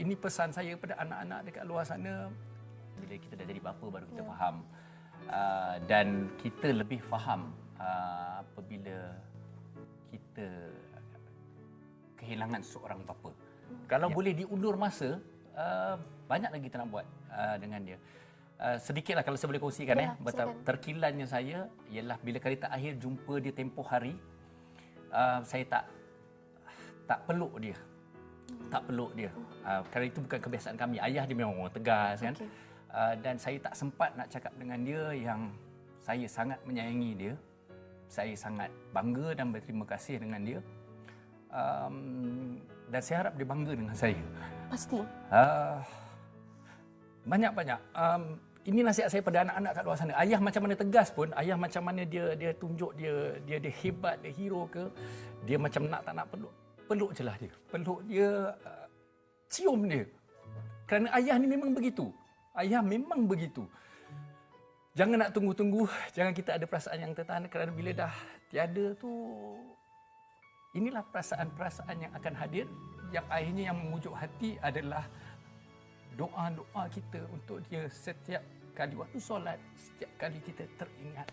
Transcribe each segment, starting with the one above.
ini pesan saya kepada anak-anak dekat luar sana bila kita dah jadi bapa baru kita faham uh, dan kita lebih faham uh, apabila kita kehilangan seorang bapa. Kalau boleh diundur masa, uh, banyak lagi kita nak buat uh, dengan dia. Uh, sedikitlah kalau saya boleh kongsikan Ya, eh. Silakan. terkilannya saya ialah bila kali terakhir jumpa dia tempoh hari, uh, saya tak tak peluk dia. Tak peluk dia. Uh, kerana itu bukan kebiasaan kami. Ayah dia memang orang tegas kan. Okey. Uh, dan saya tak sempat nak cakap dengan dia yang saya sangat menyayangi dia. Saya sangat bangga dan berterima kasih dengan dia. Um, dan saya harap dia bangga dengan saya. Pasti. Uh, banyak-banyak. Um, ini nasihat saya pada anak-anak kat luar sana. Ayah macam mana tegas pun, ayah macam mana dia dia tunjuk dia dia dia hebat, dia hero ke, dia macam nak tak nak peluk. Peluk je lah dia. Peluk dia, uh, cium dia. Kerana ayah ni memang begitu. Ayah memang begitu. Jangan nak tunggu-tunggu, jangan kita ada perasaan yang tertahan kerana bila dah tiada tu inilah perasaan-perasaan yang akan hadir yang akhirnya yang memujuk hati adalah doa-doa kita untuk dia setiap kali waktu solat, setiap kali kita teringat.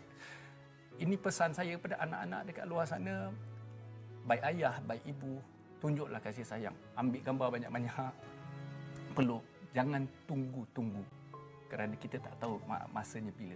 Ini pesan saya kepada anak-anak dekat luar sana, baik ayah, baik ibu, tunjuklah kasih sayang. Ambil gambar banyak-banyak, peluk. Jangan tunggu-tunggu kerana kita tak tahu ma- masanya bila.